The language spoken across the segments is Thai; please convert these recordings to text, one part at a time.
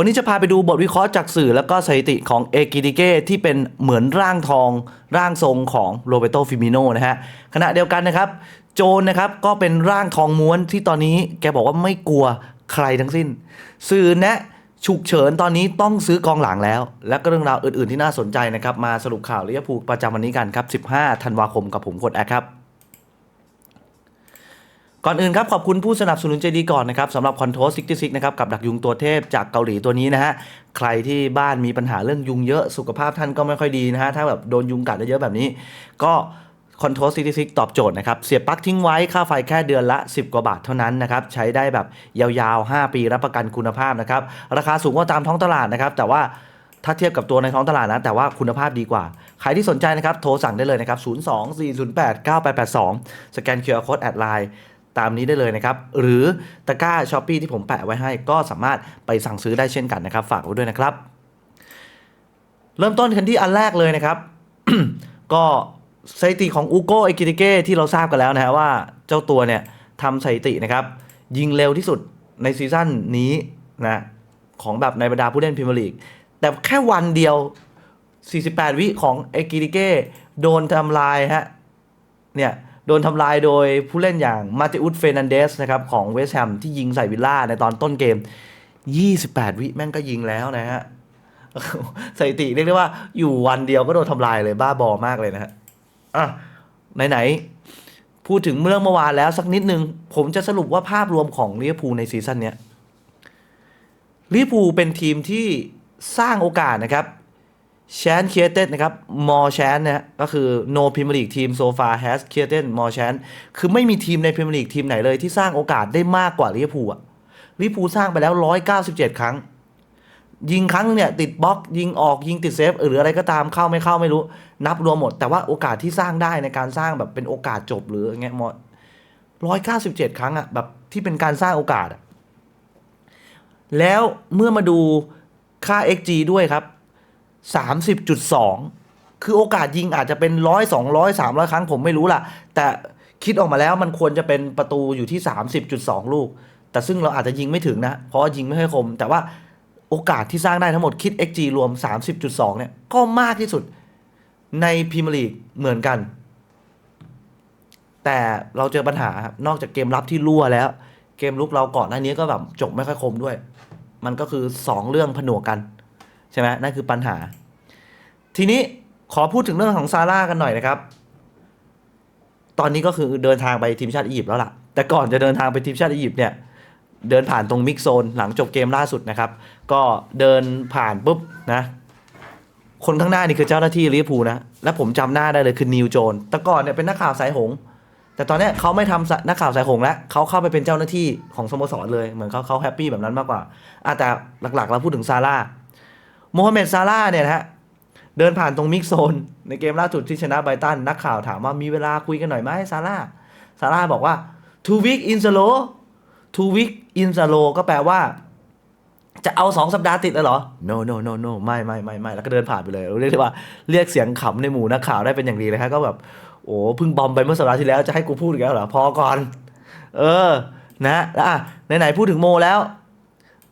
วันนี้จะพาไปดูบทวิเคราะห์จากสื่อ แล้วก็สถิติของเอกิติเก้ที่เป็นเหมือนร่างทอง ร่างทรงของโรเบโตฟิมิโนนะฮะขณะเดียวกันนะครับ โจนนะครับก็เป็นร่างทองม้วนที่ตอนนี้แกบอกว่าไม่กลัวใครทั้งสิ้น สื่อแนะฉุกเฉินตอนนี้ต้องซื้อกองหลังแล้ว และก็เรื่องราวอื่นๆที่น่าสนใจนะครับ มาสรุปข่าวลิเวอร์พูประจำวันนี้กันครับ 15 ธันวาคมกับผมกดแอครับ ก่อนอื่นครับขอบคุณผู้สนับสนุนใจดีก่อนนะครับสำหรับคอนโทร66นะครับกับดักยุงตัวเทพจากเกาหลีตัวนี้นะฮะใครที่บ้านมีปัญหาเรื่องยุงเยอะสุขภาพท่านก็ไม่ค่อยดีนะฮะถ้าแบบโดนยุงกัดเยอะๆแบบนี้ ก็คอนโทร66ตอบโจทย์นะครับ เสียบปลั๊กทิ้งไว้ค่าไฟแค่เดือนละ 10 กว่าบาทเท่านั้นนะครับ ใช้ได้แบบยาวๆ 5 ปีรับประกันคุณภาพนะครับ ราคาสูงกว่าตามท้องตลาดนะครับ แต่ว่าถ้าเทียบกับตัวในท้องตลาดนะ แต่ว่าคุณภาพดีกว่า ใครที่สนใจนะครับ โทรสั่งได้เลยนะครับ 02-408-9882 สแกน QR Code แอดไลน์ ตามนี้ได้เลยนะครับ หรือตะกร้าช้อปปีที่ผมแปะไว้ให้ก็สามารถไปสั่งซื้อได้เช่นกันนะครับ ฝากไว้ด้วยนะครับ เริ่มต้นกันที่อันแรกเลยนะครับ ก็สถิติของอูโกเอกิติเก้ที่เราทราบกันแล้วนะฮะว่าเจ้าตัวเนี่ยทำสถิตินะครับ ยิงเร็วที่สุดในซีซั่นนี้นะของแบบในบรรดาผู้เล่นพรีเมียร์ลีกแต่แค่วันเดียว 48 วิของเอกิติเก้โดนทำลายฮะเนี่ย โดนทำลายโดยผู้เล่นอย่างมาติอุสเฟนันเดสนะครับของเวสต์แฮมที่ยิงใส่วิลล่าในตอนต้นเกม 28 วิแม่งก็ยิงแล้วนะฮะสถิติเรียกได้ว่าอยู่วันเดียวก็โดนทำลายเลยบ้าบอมากเลยนะฮะอะไหนๆพูดถึงเรื่องเมื่อวานแล้วสักนิดนึง ผมจะสรุปว่าภาพรวมของลิเวอร์พูลในซีซั่นเนี้ยลิเวอร์พูลเป็นทีมที่สร้างโอกาสนะครับ แชนเคียเตนะครับมอแชนเนะฮะก็คือ no Premier League team so far has created more chance คือไม่มีทีมในพรีเมียร์ลีกทีมไหนเลยที่สร้างโอกาสได้มากกว่าลิเวอร์พูลอะลิเวอร์พูลสร้างไปแล้ว 197 ครั้ง ยิงครั้งเนี่ยติดบล็อก ยิงออกยิงติดเซฟ หรืออะไรก็ตามเข้าไม่เข้าไม่รู้ นับรวมหมด แต่ว่าโอกาสที่สร้างได้ในการสร้างแบบเป็นโอกาสจบหรืออย่างเงี้ยหมดร้อยเก้าสิบเจ็ดครั้งอะแบบที่เป็นการสร้างโอกาสอะแล้วเมื่อมาดูค่า xg ด้วยครับ สามสิบจุดสองคือโอกาสยิงอาจจะเป็นร้อยสองร้อยสามร้อยครั้งผมไม่รู้ล่ะ แต่คิดออกมาแล้วมันควรจะเป็นประตูอยู่ที่สามสิบจุดสองลูก แต่ซึ่งเราอาจจะยิงไม่ถึงนะ เพราะว่ายิงไม่ค่อยคม แต่ว่าโอกาสที่สร้างได้ทั้งหมดคิด xg รวม 30.2 เนี่ย ก็มากที่สุดในพรีเมียร์ลีกเหมือนกัน แต่เราเจอปัญหาครับนอกจากเกมรับที่รั่วแล้ว เกมลุกเราก่อนหน้านี้ก็แบบจบไม่ค่อยคมด้วย มันก็คือ 2 เรื่องผนวกกัน ใช่ไหมนั่นคือปัญหา ทีนี้ขอพูดถึงเรื่องของซาร่ากันหน่อยนะครับ ตอนนี้ก็คือเดินทางไปทีมชาติอียิปต์แล้วล่ะ แต่ก่อนจะเดินทางไปทีมชาติอียิปต์เนี่ยเดินผ่านตรงมิกโซนหลังจบเกมล่าสุดนะครับ ก็เดินผ่านปุ๊บนะคนข้างหน้านี่คือเจ้าหน้าที่ลิเวอร์พูลนะ และผมจำหน้าได้เลยคือนิวโจน แต่ก่อนเนี่ยเป็นนักข่าวสายหง แต่ตอนนี้เขาไม่ทำนักข่าวสายหงแล้วเขาเข้าไปเป็นเจ้าหน้าที่ของสโมสรเลย เหมือนเขาเขาแฮปปี้แบบนั้นมากกว่าอะแต่หลักๆเราพูดถึงซาร่า โมฮัมเหม็ดซาร่าเนี่ยนะฮะเดินผ่านตรงมิกโซน ในเกมล่าสุดที่ชนะไบตันนักข่าวถามว่ามีเวลาคุยกันหน่อยไหมซาร่าซาร่าบอกว่า two week in a row two week in a row ก็แปลว่า จะเอาสองสัปดาห์ติดเลยเหรอ no no no no ไม่ไม่ไม่ไม่แล้วก็เดินผ่านไปเลยเรียกได้ว่าเรียกเสียงขำในหมู่นักข่าวได้เป็นอย่างดีเลยครับก็แบบโอ้เพิ่งบอมไปเมื่อสัปดาห์ที่แล้วจะให้กูพูดอีกแล้วเหรอพอก่อน เออ นะแล้วอะไหนๆพูดถึงโมแล้ว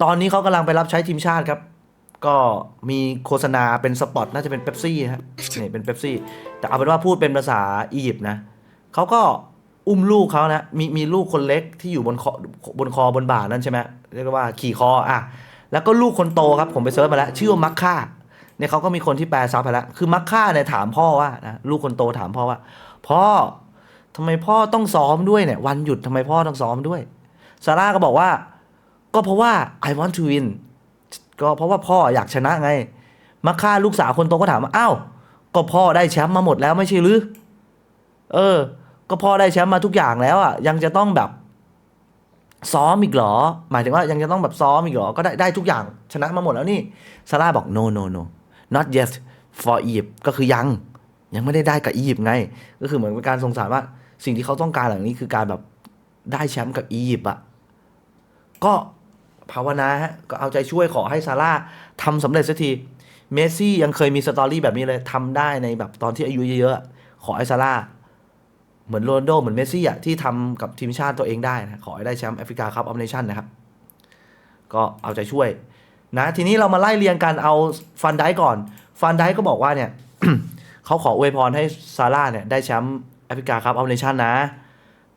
ตอนนี้เขากำลังไปรับใช้ทีมชาติครับ ก็มีโฆษณาเป็นสปอตน่าจะเป็นเ e ปซี่ฮะนี่เป็นเ e ปซี่แต่เอาเป็นว่าพูดเป็นภาษาอียิปต์นะเขาก็อุ้มลูกเขานะมีมีลูกคนเล็กที่อยู่บนคอบนคอบนบ่านั่นใช่ไหมเรียกว่าขี่คออะแล้วก็ลูกคนโตครับผมไปเซิร์ชมาแล้วชื่อว่ามักค่าเนี่ยเขาก็มีคนที่แปลซับไปแล้วคือมักค่าเนี่ยถามพ่อว่านะลูกคนโตถามพ่อว่า พ่อทำไมพ่อต้องซ้อมด้วยเนี่ยวันหยุดทำไมพ่อต้องซ้อมด้วยซาร่าก็บอกว่า ก็เพราะว่า I want to win ก็เพราะว่าพ่ออยากชนะไงมักค่าลูกสาวคนโตก็ถามว่าอ้าวก็พ่อได้แชมป์มาหมดแล้วไม่ใช่หรือ เออ ก็พ่อได้แชมป์มาทุกอย่างแล้วอะยังจะต้องแบบ ซ้อมอีกเหรอ หมายถึงว่ายังจะต้องแบบซ้อมอีกเหรอ ก็ได้ได้ทุกอย่างชนะมาหมดแล้วนี่ซาร่าบอก no no no not yet for Egypt ก็คือยังยังไม่ได้ได้กับอียิปต์ไง ก็คือเหมือนเป็นการสงสารว่า สิ่งที่เขาต้องการหลังนี้คือการแบบได้แชมป์กับอียิปต์อะก็ ภาวนาฮะก็เอาใจช่วยขอให้ซาร่าทำสำเร็จสักทีเมสซี่ยังเคยมีสตอรี่แบบนี้เลยทำได้ในแบบตอนที่อายุเยอะๆขอให้ซาร่าเหมือนโรนโดเหมือนเมสซี่อะที่ทำกับทีมชาติตัวเองได้นะขอให้ได้แชมป์แอฟริกาคัพออฟเนชั่นนะครับ ก็เอาใจช่วยนะทีนี้เรามาไล่เรียงกันเอาฟันได้ก่อน ฟันได้ก็บอกว่าเนี่ยเขาขออวยพรให้ซาร่าเนี่ยได้แชมป์แอฟริกาครับเอาเนชั่นนะ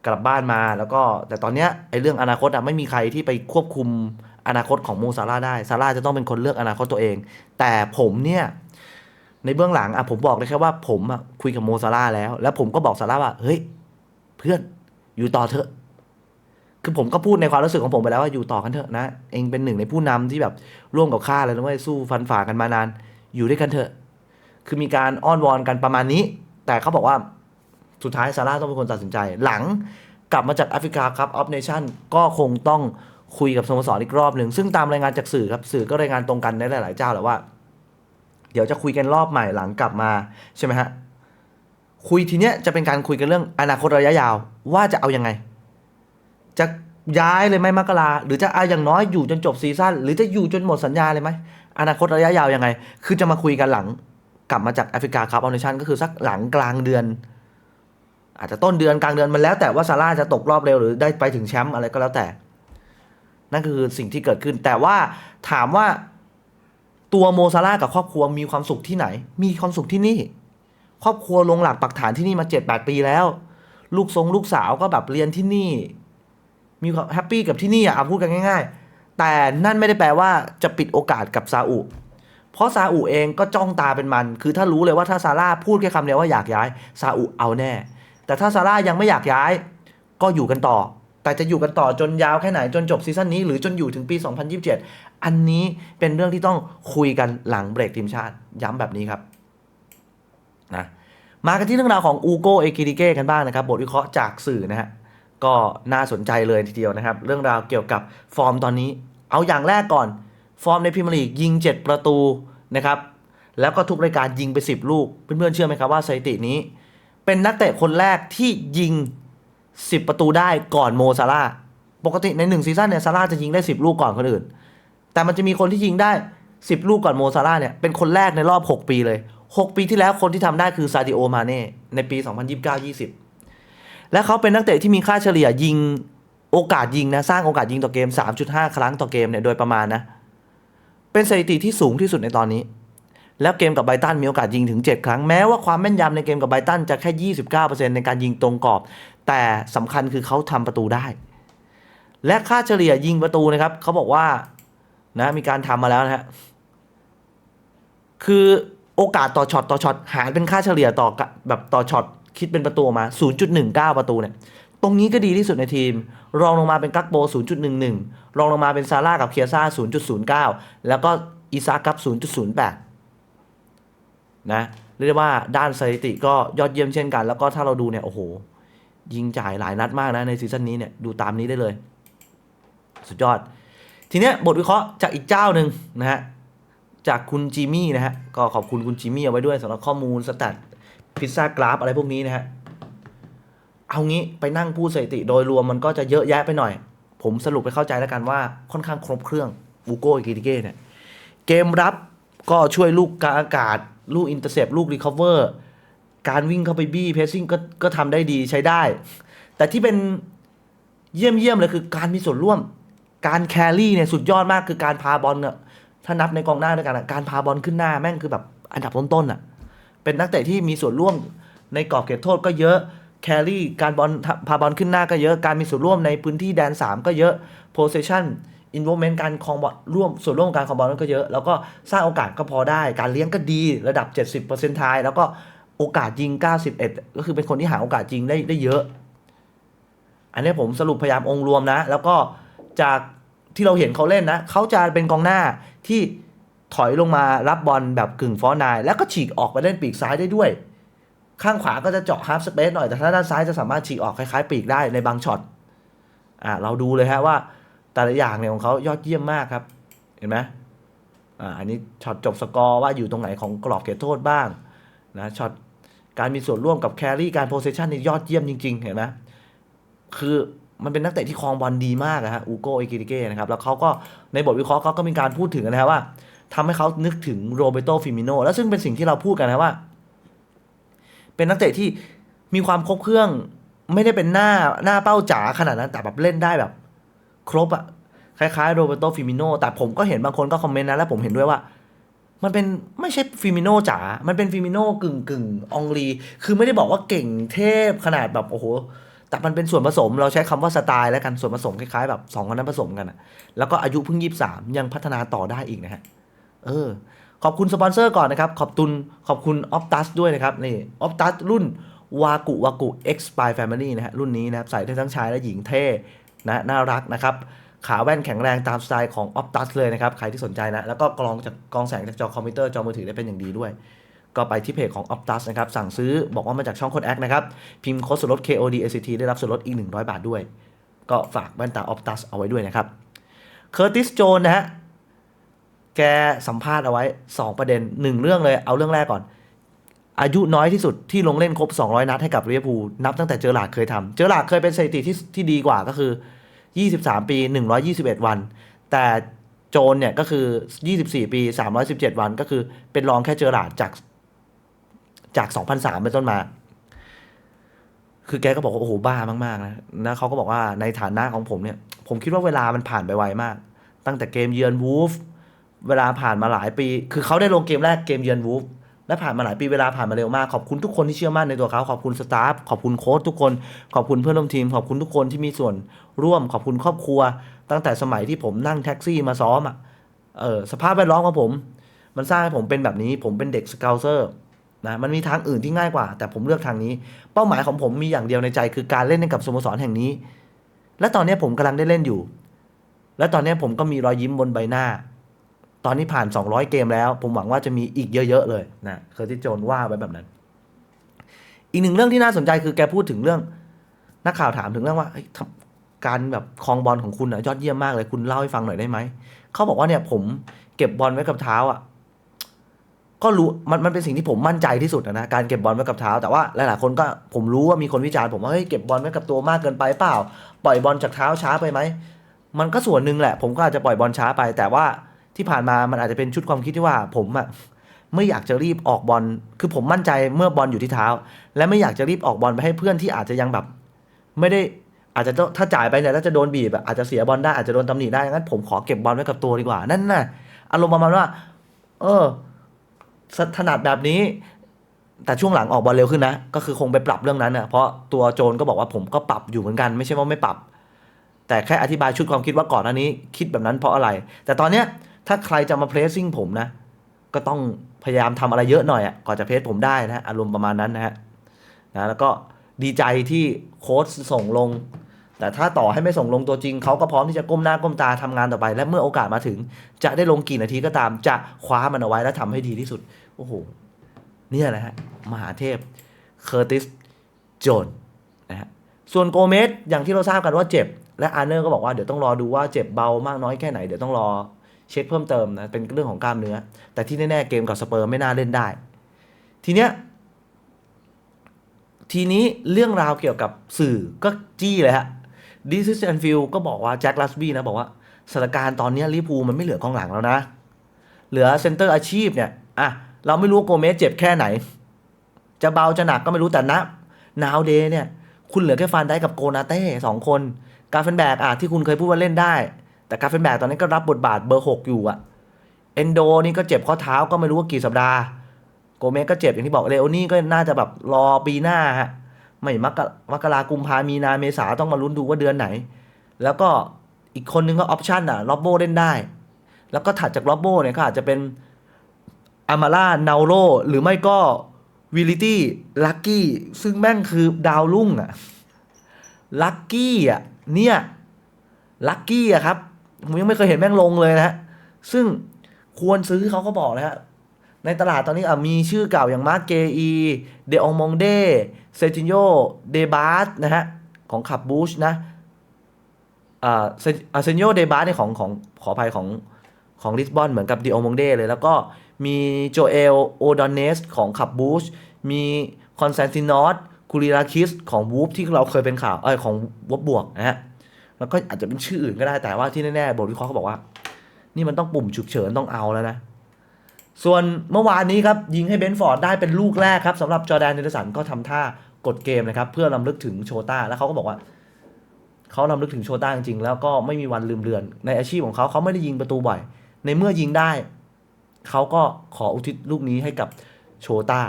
กลับบ้านมาแล้วก็แต่ตอนเนี้ยไอ้เรื่องอนาคตอะไม่มีใครที่ไปควบคุมอนาคตของโมซาร่าได้ซาร่าจะต้องเป็นคนเลือกอนาคตตัวเอง แต่ผมเนี่ยในเบื้องหลังอะผมบอกเลยแค่ว่าผมอะคุยกับโมซาร่าแล้ว แล้วผมก็บอกซาร่าว่าเฮ้ยเพื่อนอยู่ต่อเถอะ คือผมก็พูดในความรู้สึกของผมไปแล้วว่าอยู่ต่อกันเถอะนะเองเป็นหนึ่งในผู้นำที่แบบร่วมกับข้าเลยนะเว้ยสู้ฟันฝ่ากันมานาน อยู่ด้วยกันเถอะ คือมีการอ้อนวอนกันประมาณนี้ แต่เขาบอกว่า สุดท้ายซาร่าต้องเป็นคนตัดสินใจ หลังกลับมาจากแอฟริกาครับออฟเนชั่นก็คงต้องคุยกับสโมสรอีกรอบหนึ่ง ซึ่งตามรายงานจากสื่อครับสื่อก็รายงานตรงกันในหลาย ๆ เจ้าแหละว่า เดี๋ยวจะคุยกันรอบใหม่หลังกลับมาใช่ไหมฮะคุยทีเนี้ยจะเป็นการคุยกันเรื่องอนาคตระยะยาวว่าจะเอายังไง จะย้ายเลยไหมมกราหรือจะเอาอย่างน้อยอยู่จนจบซีซั่นหรือจะอยู่จนหมดสัญญาเลยไหมอนาคตระยะยาวยังไง คือจะมาคุยกันหลังกลับมาจากแอฟริกาครับออเนชั่นก็คือสักหลังกลางเดือน อาจจะต้นเดือนกลางเดือนมันแล้วแต่ว่าซาร่าจะตกรอบเร็วหรือได้ไปถึงแชมป์อะไรก็แล้วแต่ นั่นคือสิ่งที่เกิดขึ้น แต่ว่าถามว่าตัวโมซาร่ากับครอบครัวมีความสุขที่ไหน มีความสุขที่นี่ ครอบครัวลงหลักปักฐานที่นี่มาเจ็ดแปดปีแล้ว ลูกทรงลูกสาวก็แบบเรียนที่นี่ มีความแฮปปี้กับที่นี่อะเอาพูดกันง่าย ๆ แต่นั่นไม่ได้แปลว่าจะปิดโอกาสกับซาอุเพราะซาอุเองก็จ้องตาเป็นมัน คือถ้ารู้เลยว่าถ้าซาร่าพูดแค่คำเดียวว่าอยากย้ายซาอุเอาแน่ แต่ถ้าซาร่ายังไม่อยากย้าย ก็อยู่กันต่อ แต่จะอยู่กันต่อจนยาวแค่ไหนจนจบซีซั่นนี้หรือจนอยู่ถึงปี 2027 อันนี้เป็นเรื่องที่ต้องคุยกันหลังเบรกทีมชาติ ย้ำแบบนี้ครับนะมากันที่เรื่องราวของอูโกเอกิริเก้กันบ้างนะครับ บทวิเคราะห์จากสื่อนะฮะก็น่าสนใจเลยทีเดียวนะครับ เรื่องราวเกี่ยวกับฟอร์มตอนนี้ เอาอย่างแรกก่อน ฟอร์มในพรีเมียร์ลีกยิง 7 ประตูนะครับ แล้วก็ทุกรายการยิงไป 10 ลูก เพื่อนๆเชื่อไหมครับว่าสถิตินี้ เป็นนักเตะคนแรกที่ยิง 10 ประตูได้ก่อนโมซาร่าปกติใน1ซีซั่นเนี่ยซาร่าจะยิงได้ 10 ลูกก่อนคนอื่น แต่มันจะมีคนที่ยิงได้ 10 ลูกก่อนโมซาร่าเนี่ยเป็นคนแรกในรอบ 6 ปีเลย 6 ปีที่แล้วคนที่ทำได้คือซาดิโอมาเน่ในปี 2029-20 และเขาเป็นนักเตะที่มีค่าเฉลี่ยยิงโอกาสยิงนะสร้างโอกาสยิงต่อเกม 3.5 ครั้งต่อเกมเนี่ยโดยประมาณนะเป็นสถิติที่สูงที่สุดในตอนนี้ แล้วเกมกับไบตันมีโอกาสยิงถึง 7 ครั้ง แม้ว่าความแม่นยำในเกมกับไบตันจะแค่ 29%ในการยิงตรงกรอบ แต่สำคัญคือเขาทำประตูได้ และค่าเฉลี่ยยิงประตูนะครับเขาบอกว่านะมีการทำมาแล้วนะฮะคือโอกาสต่อช็อตต่อช็อตหารเป็นค่าเฉลี่ยต่อแบบต่อช็อตคิดเป็นประตูออกมา 0.19 ประตูเนี่ยตรงนี้ก็ดีที่สุดในทีม รองลงมาเป็นกักโบ 0.11 รองลงมาเป็นซาร่ากับเคียซ่า0.09 แล้วก็อีซากับ 0.08 นะเรียกได้ว่าด้านสถิติก็ยอดเยี่ยมเช่นกัน แล้วก็ถ้าเราดูเนี่ยโอ้โห ยิงจ่ายหลายนัดมากนะในซีซั่นนี้เนี่ยดูตามนี้ได้เลย สุดยอด ทีเนี้ยบทวิเคราะห์จากอีกเจ้าหนึ่งนะฮะจากคุณจิมี่นะฮะก็ขอบคุณคุณจิมี่เอาไว้ด้วยสำหรับข้อมูลสแตทพิซซ่ากราฟอะไรพวกนี้นะฮะเอางี้ไปนั่งพูดสถิติโดยรวมมันก็จะเยอะแยะไปหน่อย ผมสรุปไปเข้าใจแล้วกันว่าค่อนข้างครบเครื่องอูโก้อิกิติเก้เนี่ยเกมรับก็ช่วยลูกกลางอากาศ ลูกอินเตอร์เซปลูกรีคอเวอร์การวิ่งเข้าไปบี้เพสซิ่งก็ก็ทำได้ดีใช้ได้ แต่ที่เป็นเยี่ยมเยี่ยมเลยคือการมีส่วนร่วม การแครี่เนี่ยสุดยอดมากคือการพาบอลเนี่ยถ้านับในกองหน้าด้วยกันการพาบอลขึ้นหน้าแม่งคือแบบอันดับต้นๆอะ เป็นนักเตะที่มีส่วนร่วมในกรอบเขตโทษก็เยอะแครี่การบอลพาบอลขึ้นหน้าก็เยอะ การมีส่วนร่วมในพื้นที่แดน 3 ก็เยอะ possession involvement การครองบอลร่วมส่วนร่วมการครองบอลนั้นก็เยอะ แล้วก็สร้างโอกาสก็พอได้ การเลี้ยงก็ดีระดับ 70%ทาย แล้วก็โอกาสยิง 91 ก็คือเป็นคนที่หาโอกาสยิงได้ได้เยอะ อันนี้ผมสรุปพยายามองค์รวมนะ แล้วก็จากที่เราเห็นเขาเล่นนะ เขาจะเป็นกองหน้าที่ถอยลงมารับบอลแบบกึ่งฟอร์นาย แล้วก็ฉีกออกไปเล่นปีกซ้ายได้ด้วย ข้างขวาก็จะเจาะฮาร์ฟสเปซหน่อยแต่ถ้าด้านซ้ายจะสามารถฉีกออกคล้ายๆ ปีกได้ในบางช็อตอ่าเราดูเลยฮะว่า แต่ละอย่างเนี่ยของเขายอดเยี่ยมมากครับ เห็นไหมอ่าอันนี้ช็อตจบสกอร์ว่าอยู่ตรงไหนของกรอบเขตโทษบ้างนะช็อตการมีส่วนร่วมกับแครี่การโพสเซชันนี่ยอดเยี่ยมจริง ๆ เห็นไหมคือมันเป็นนักเตะที่ครองบอลดีมากอะฮะอูโกเอกิติเก้นะครับ แล้วเขาก็ในบทวิเคราะห์เขาก็มีการพูดถึงนะครับว่าทำให้เขานึกถึงโรเบโตฟิมิโนแล้วซึ่งเป็นสิ่งที่เราพูดกันนะว่า เป็นนักเตะที่มีความครบเครื่อง ไม่ได้เป็นหน้าหน้าเป้าจ๋าขนาดนั้นแต่แบบเล่นได้แบบ ครบอะคล้ายๆโรเบโตฟิมิโนแต่ผมก็เห็นบางคนก็คอมเมนต์นะ แล้วผมเห็นด้วยว่า มันเป็นไม่ใช่ฟิมิโนจ๋า มันเป็นฟิมิโนกึ่งกึ่งองลี คือไม่ได้บอกว่าเก่งเทพขนาดแบบโอ้โห แต่มันเป็นส่วนผสม เราใช้คำว่าสไตล์แล้วกัน ส่วนผสมคล้ายๆแบบสองคนนั้นผสมกันอะแล้วก็อายุเพิ่งยี่สามยังพัฒนาต่อได้อีกนะฮะ เออ ขอบคุณสปอนเซอร์ก่อนนะครับ ขอบตุนขอบคุณออ t ตัสด้วยนะครับ นี่ออ t ตัสรุ่นวากุวากุ X Spy Family นะฮะ รุ่นนี้นะครับ ใส่ได้ทั้งชายและหญิงเท่ นะน่ารักนะครับขาแว่นแข็งแรงตามสไตล์ของ o p t u s เลยนะครับ ใครที่สนใจนะ แล้วก็กรองจากกรองแสงจากจอคอมพิวเตอร์จอมือถือได้เป็นอย่างดีด้วย ก็ไปที่เพจของ o p t u s นะครับ สั่งซื้อบอกว่ามาจากช่องโคดแอคนะครับ พิมพ์โค้ดส่วนลด KOD ACT ได้รับส่วนลดอีก 100 บาทด้วย ก็ฝากแว่นตา o p t u s เอาไว้ด้วยนะครับเคอร์ติสโจนนะฮะแกสัมภาษณ์เอาไว้ 2 ประเด็น 1 เรื่องเลยเอาเรื่องแรกก่อน อายุน้อยที่สุดที่ลงเล่นครบ 200 นัดให้กับลิเวอร์พูลนับตั้งแต่เจอหลาดเคยทำเจอหลาดเคยเป็นสถิติที่ที่ดีกว่าก็คือ 23 ปี 121 วัน แต่โจนเนี่ยก็คือ 24 ปี 317 วันก็คือเป็นรองแค่เจอหลาดจากจาก 2003 เป็นต้นมา คือแกก็บอกว่าโอ้โหบ้ามากๆนะแล้วเขาก็บอกว่าในฐานะของผมเนี่ย ผมคิดว่าเวลามันผ่านไปไวมาก ตั้งแต่เกมเยือนวูฟเวลาผ่านมาหลายปี คือเขาได้ลงเกมแรกเกมเยือนวูฟ และผ่านมาหลายปีเวลาผ่านมาเร็วมากขอบคุณทุกคนที่เชื่อมั่นในตัวเขาขอบคุณสตาฟขอบคุณโค้ชทุกคน ขอบคุณเพื่อนร่วมทีม ขอบคุณทุกคนที่มีส่วนร่วม ขอบคุณครอบครัว ตั้งแต่สมัยที่ผมนั่งแท็กซี่มาซ้อมอะเออสภาพแวดล้อมของผม มันสร้างให้ผมเป็นแบบนี้ผมเป็นเด็กสเกลเซอร์นะมันมีทางอื่นที่ง่ายกว่า แต่ผมเลือกทางนี้ เป้าหมายของผมมีอย่างเดียวในใจ คือการเล่นให้กับสโมสรแห่งนี้ และตอนนี้ผมกำลังได้เล่นอยู่ และตอนนี้ผมก็มีรอยยิ้มบนใบหน้า ตอนนี้ผ่าน 200 เกมแล้ว ผมหวังว่าจะมีอีกเยอะๆเลยนะเคอร์ติสโจนว่าไว้แบบนั้น อีกหนึ่งเรื่องที่น่าสนใจคือแกพูดถึงเรื่องนักข่าวถามถึงเรื่องว่าการแบบคลองบอลของคุณอะยอดเยี่ยมมากเลยคุณเล่าให้ฟังหน่อยได้ไหมเขาบอกว่าเนี่ยผมเก็บบอลไว้กับเท้าอะก็รู้มันมันเป็นสิ่งที่ผมมั่นใจที่สุดนะการเก็บบอลไว้กับเท้า แต่ว่าหลายๆคนก็ผมรู้ว่ามีคนวิจารณ์ผมว่าเฮ้ยเก็บบอลไว้กับตัวมากเกินไปเปล่า ปล่อยบอลจากเท้าช้าไปไหมมันก็ส่วนหนึ่งแหละ ผมก็อาจจะปล่อยบอลช้าไปแต่ว่า ที่ผ่านมามันอาจจะเป็นชุดความคิดที่ว่าผมอะไม่อยากจะรีบออกบอล คือผมมั่นใจเมื่อบอลอยู่ที่เท้า และไม่อยากจะรีบออกบอลไปให้เพื่อนที่อาจจะยังแบบ ไม่ได้อาจจะต้องถ้าจ่ายไปเนี่ยแล้วจะโดนบีบอะอาจจะเสียบอลได้อาจจะโดนตำหนิได้งั้นผมขอเก็บบอลไว้กับตัวดีกว่า นั่นน่ะอารมณ์ประมาณว่า เออถนัดแบบนี้ แต่ช่วงหลังออกบอลเร็วขึ้นนะ ก็คือคงไปปรับเรื่องนั้นนะเพราะตัวโจนก็บอกว่าผมก็ปรับอยู่เหมือนกัน ไม่ใช่ว่าไม่ปรับ แต่แค่อธิบายชุดความคิดว่าก่อนหน้านี้ คิดแบบนั้นเพราะอะไร แต่ตอนเนี้ย ถ้าใครจะมาเพรสซิ่งผมนะ ก็ต้องพยายามทำอะไรเยอะหน่อยอะก่อนจะเพรสผมได้นะอารมณ์ประมาณนั้นนะฮะนะแล้วก็ดีใจที่โค้ชส่งลง แต่ถ้าต่อให้ไม่ส่งลงตัวจริง เขาก็พร้อมที่จะก้มหน้าก้มตาทำงานต่อไป และเมื่อโอกาสมาถึง จะได้ลงกี่นาทีก็ตามจะคว้ามันเอาไว้และทำให้ดีที่สุด โอ้โห เนี่ยแหละฮะ มหาเทพเคอร์ติสโจนนะฮะส่วนโกเมสอย่างที่เราทราบกันว่าเจ็บ และอาร์เนอร์ก็บอกว่าเดี๋ยวต้องรอดูว่าเจ็บเบามากน้อยแค่ไหนเดี๋ยวต้องรอ เช็คเพิ่มเติมนะเป็นเรื่องของกล้ามเนื้อ แต่ที่แน่ๆเกมกับสเปอร์ไม่น่าเล่นได้ ทีเนี้ยทีนี้เรื่องราวเกี่ยวกับสื่อก็จี้เลยฮะดิซิสแอนฟิลก็บอกว่าแจ็คลัสบี้นะบอกว่าสถานการณ์ตอนนี้ลิเวอร์พูมันไม่เหลือกองหลังแล้วนะ เหลือเซนเตอร์อาชีพเนี่ยอะเราไม่รู้โกเมสเจ็บแค่ไหน จะเบาจะหนักก็ไม่รู้แต่นะนาวเดย์เนี่ย คุณเหลือแค่ฟานได้กับโกนาเต้สองคน กาเฟนแบกอะที่คุณเคยพูดว่าเล่นได้ แต่กาเฟนแบกตอนนี้ก็รับบทบาทเบอร์หกอยู่อะเอนโดนี่ก็เจ็บข้อเท้าก็ไม่รู้ว่ากี่สัปดาห์ โกเมสก็เจ็บอย่างที่บอกเลโอนี่ก็น่าจะแบบรอปีหน้าฮะไม่มกรมกรากุมภามีนาเมษาต้องมาลุ้นดูว่าเดือนไหน แล้วก็อีกคนนึงก็ออปชั่นอะล็อบโบเล่นได้ แล้วก็ถัดจากล็อบโบเนี่ยก็อาจจะเป็นอามาล่าเนาโรหรือไม่ก็วิลิตี้ลักกี้ซึ่งแม่งคือดาวรุ่งอะลักกี้อะเนี่ยลักกี้อะครับ ผมยังไม่เคยเห็นแม่งลงเลยนะฮะซึ่งควรซื้อเขาก็บอกนะฮะในตลาดตอนนี้อะมีชื่อเก่าอย่างมาร์เกอี เดองมองเดเซจิโย เดบาสนะฮะ ของขับบูชนะอ่าเซนโย เดบาสเนี่ยของของขออภัยของของลิสบอนเหมือนกับเดองมองเดเลย แล้วก็มีโจเอล โอดอนเนส ของขับบูชมีคอนแซนตินอสคูริราคิส ของวูฟที่เราเคยเป็นข่าวเอ้ยของวบบวกนะฮะ แล้วก็อาจจะเป็นชื่ออื่นก็ได้แต่ว่าที่แน่ๆบทวิเคราะห์เขาบอกว่า นี่มันต้องปุ่มฉุกเฉินต้องเอาแล้วนะ ส่วนเมื่อวานนี้ครับ ยิงให้เบนฟอร์ดได้เป็นลูกแรกครับสำหรับจอแดนเนเดอร์สันก็ทำท่ากดเกมนะครับ เพื่อลำลึกถึงโชต้าแล้วเขาก็บอกว่าเขาลำลึกถึงโชต้าจริงๆแล้วก็ไม่มีวันลืมเลือน ในอาชีพของเขาเขาไม่ได้ยิงประตูบ่อย ในเมื่อยิงได้ เขาก็ขออุทิศลูกนี้ให้กับโชต้า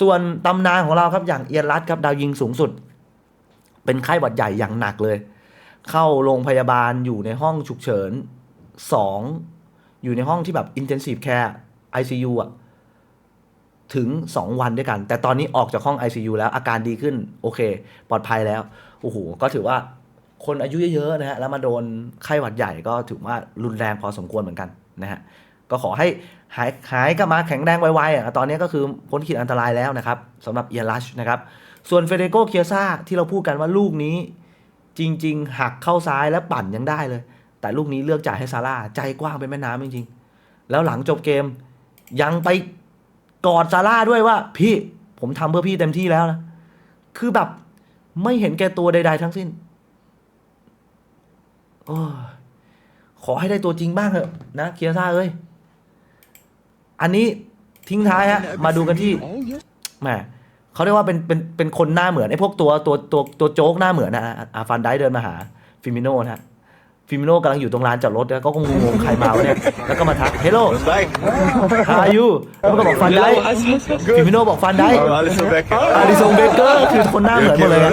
ส่วนตำนานของเราครับอย่างเอียนรัตครับดาวยิงสูงสุด เป็นไข้หวัดใหญ่อย่างหนักเลย เข้าโรงพยาบาลอยู่ในห้องฉุกเฉินสองอยู่ในห้องที่แบบ intensive care ICU อะถึง 2 วันด้วยกัน แต่ตอนนี้ออกจากห้อง ICU แล้วอาการดีขึ้น โอเค ปลอดภัยแล้วโอ้โหก็ถือว่าคนอายุเยอะๆนะฮะแล้วมาโดนไข้หวัดใหญ่ก็ถือว่ารุนแรงพอสมควรเหมือนกันนะฮะก็ขอให้หายหายกลับมาแข็งแรงไวๆอะตอนนี้ก็คือพ้นขีดอันตรายแล้วนะครับสำหรับเอียรัชนะครับส่วนเฟเดโกเคียซ่าที่เราพูดกันว่าลูกนี้ จริง ๆ หักเข้าซ้ายแล้วปั่นยังได้เลย แต่ลูกนี้เลือกจ่ายให้ซาร่าใจกว้างเป็นแม่น้ำจริงๆ แล้วหลังจบเกมยังไปกอดซาร่าด้วยว่า พี่ผมทำเพื่อพี่เต็มที่แล้วนะคือแบบไม่เห็นแก่ตัวใด ๆ ทั้งสิ้นโอ้ขอให้ได้ตัวจริงบ้างเถอะนะเคียซ่าเอ้ย อันนี้ทิ้งท้ายฮะ มาดูกันที่แหม เขาเรียกว่าเป็นเป็นเป็นคนหน้าเหมือนไอ้พวกตัวตัวตัวตัวโจ๊กหน้าเหมือนนะอะอาฟันได้เดินมาหาฟิมิโน่นะฮะฟิมิโน่กำลังอยู่ตรงลานจอดรถแล้วก็คงงงๆใครมาวะเนี่ยแล้วก็มาทักเฮลโล Like, ฮายูแล้วมันก็บอกฟันได้ฟิมิโน่บอกฟันได้ I'm Alisson Becker. อาริซงเบเกอร์คือคนหน้าเหมือนหมดเลยนะ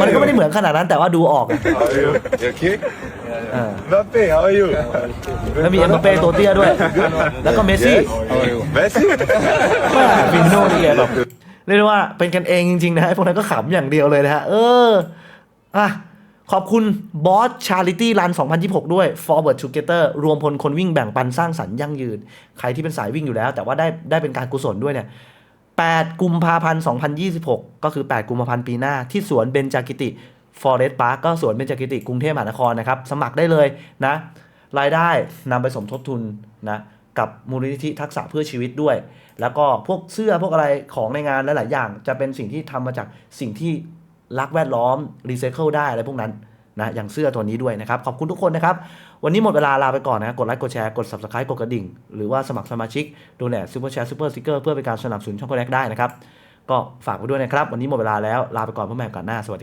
มันก็ไม่ได้เหมือนขนาดนั้นแต่ว่าดูออกอะ How are you? You okay? เออ Mbappe, how are you? แล้วมีเอ็มบัปเป้ตัวเตี้ยด้วย แล้วก็เมสซี่ Messi? แม่ฟิมิโน่นี่แกแบบ เรียกได้ว่าเป็นกันเองจริงๆนะพวกนั้นก็ขำอย่างเดียวเลยนะฮะ เอออะขอบคุณบอสชาริตี้รัน2026 ด้วย Forward Together รวมพลคนวิ่งแบ่งปันสร้างสรรค์ยั่งยืน ใครที่เป็นสายวิ่งอยู่แล้ว แต่ว่าได้ได้เป็นการกุศลด้วยเนี่ย 8 กุมภาพันธ์ 2026 ก็คือ 8 กุมภาพันธ์ปีหน้าที่สวนเบญจกิติ Forest Park ก็สวนเบญจกิติกรุงเทพมหานครนะครับ สมัครได้เลยนะ รายได้นำไปสมทบทุนนะ กับมูลนิธิทักษะเพื่อชีวิตด้วย แล้วก็พวกเสื้อพวกอะไรของในงานหลาย ๆ อย่าง จะเป็นสิ่งที่ทำมาจากสิ่งที่รักแวดล้อมรีไซเคิลได้อะไรพวกนั้นนะอย่างเสื้อตัวนี้ด้วยนะครับ ขอบคุณทุกคนนะครับ วันนี้หมดเวลาลาไปก่อนนะกดไลค์กดแชร์กด subscribe กดกระดิ่ง หรือว่าสมัครสมาชิกดูแลซูเปอร์แชร์ซูเปอร์สติกเกอร์เพื่อเป็นการสนับสนุนช่องโคแรกได้นะครับ ก็ฝากไว้ด้วยนะครับ วันนี้หมดเวลาแล้วลาไปก่อนเพื่อแมโอกาสหน้าสวัสดี